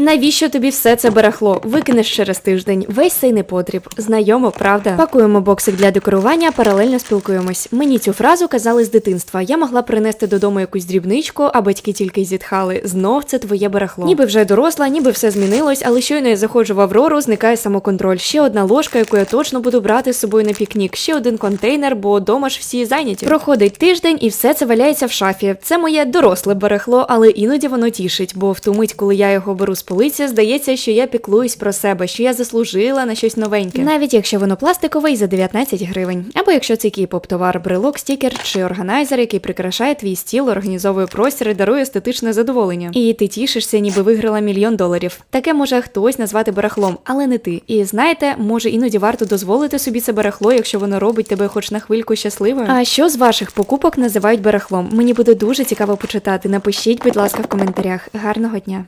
Навіщо тобі все це барахло? Викинеш через тиждень. Весь цей непотріб. Знайомо, правда? Пакуємо боксик для декорування, паралельно спілкуємось. Мені цю фразу казали з дитинства. Я могла принести додому якусь дрібничку, а батьки тільки зітхали. Знов це твоє барахло. Ніби вже доросла, ніби все змінилось, але щойно я заходжу в Аврору, зникає самоконтроль. Ще одна ложка, яку я точно буду брати з собою на пікнік. Ще один контейнер, бо дома ж всі зайняті. Проходить тиждень, і все це валяється в шафі. Це моє доросле барахло, але іноді воно тішить, бо в ту мить, коли я його беру з полиці, здається, що я піклуюсь про себе, що я заслужила на щось новеньке. Навіть якщо воно пластикове і за 19 гривень. Або якщо це кіп товар, брелок, стікер чи органайзер, який прикрашає твій стіл, організовує простір і дарує естетичне задоволення. І ти тішишся, ніби виграла мільйон доларів. Таке може хтось назвати барахлом, але не ти. І знаєте, може іноді варто дозволити собі це барахло, якщо воно робить тебе хоч на хвильку щасливою. А що з ваших покупок називають барахлом? Мені буде дуже цікаво почитати. Напишіть, будь ласка, в коментарях. Гарного дня.